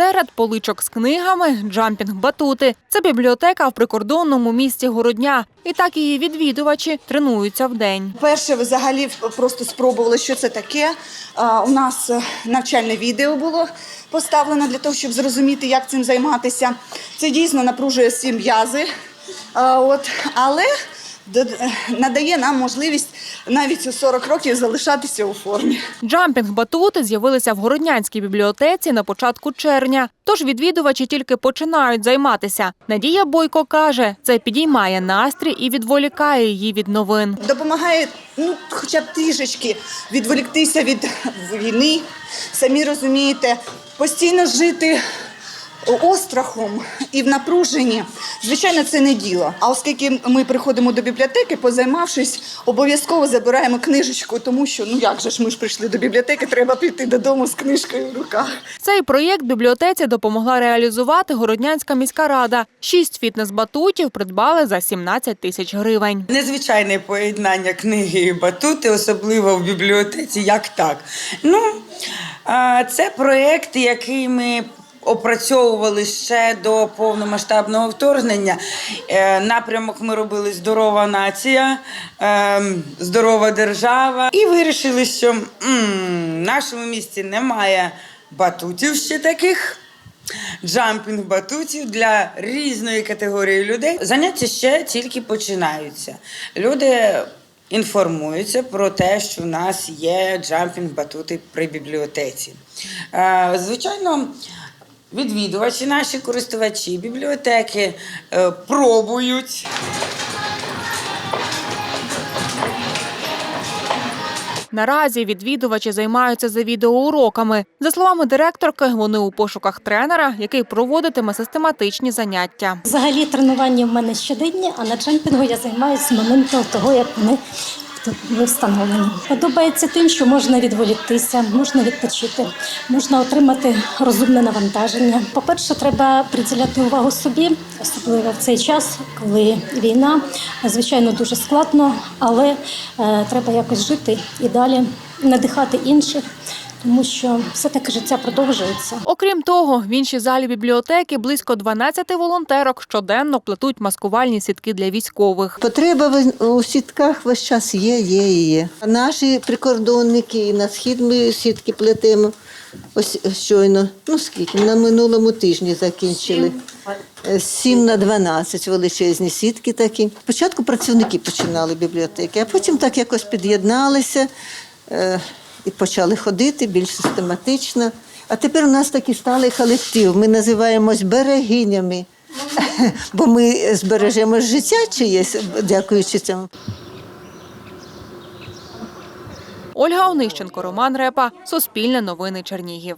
Серед поличок з книгами джампінг батути. Це бібліотека в прикордонному місті Городня. І так її відвідувачі тренуються вдень. Перше взагалі просто спробували, що це таке. У нас е, навчальне відео було поставлено для того, щоб зрозуміти, як цим займатися. Це дійсно напружує всі м'язи. От, але надає нам можливість навіть у 40 років залишатися у формі. Джампінг батути з'явилися в Городнянській бібліотеці на початку червня. Тож відвідувачі тільки починають займатися. Надія Бойко каже, це підіймає настрій і відволікає її від новин. Допомагає ну, хоча б трішечки відволіктися від війни. Самі розумієте, постійно жити острахом і в напруженні, звичайно, це не діло. А оскільки ми приходимо до бібліотеки, позаймавшись, обов'язково забираємо книжечку, тому що ну як же ж ми ж прийшли до бібліотеки, треба прийти додому з книжкою в руках. Цей проєкт бібліотеці допомогла реалізувати Городнянська міська рада. Шість фітнес-батутів придбали за 17 тисяч гривень. Незвичайне поєднання книги і батути, особливо в бібліотеці, як так. Ну, це проєкт, який ми опрацьовували ще до повномасштабного вторгнення. Е, Напрямок ми робили здорова нація, е, здорова держава. І вирішили, що в нашому місті немає батутів ще таких джампінг батутів для різної категорії людей. Заняття ще тільки починаються. Люди інформуються про те, що в нас є джампінг батути при бібліотеці. Е, Звичайно. Відвідувачі, наші користувачі бібліотеки е, пробують. Наразі відвідувачі займаються за відеоуроками. За словами директорки, вони у пошуках тренера, який проводитиме систематичні заняття. Взагалі тренування в мене щоденні, а на джемпінгу я займаюся з моменту того, як вони були встановлені. Подобається тим, що можна відволіктися, можна відпочити, можна отримати розумне навантаження. По-перше, треба приділяти увагу собі, особливо в цей час, коли війна. Звичайно, дуже складно, але е, треба якось жити і далі надихати інших, тому що все-таки життя продовжується. Окрім того, в іншій залі бібліотеки близько 12 волонтерок щоденно плетуть маскувальні сітки для військових. Потреба в- у сітках весь час є, є і є. А Наші прикордонники і на схід ми сітки плетемо. Ось щойно, ну скільки, на минулому тижні закінчили. Е, 7 на 12 величезні сітки такі. Спочатку працівники починали бібліотеки, а потім так якось під'єдналися е, і почали ходити більш систематично. А тепер у нас такий сталий колектив. Ми називаємось берегинями. Бо ми збережемо життя чиєсь, дякуючи цьому. Ольга Онищенко, Роман Репа, Суспільне новини Чернігів.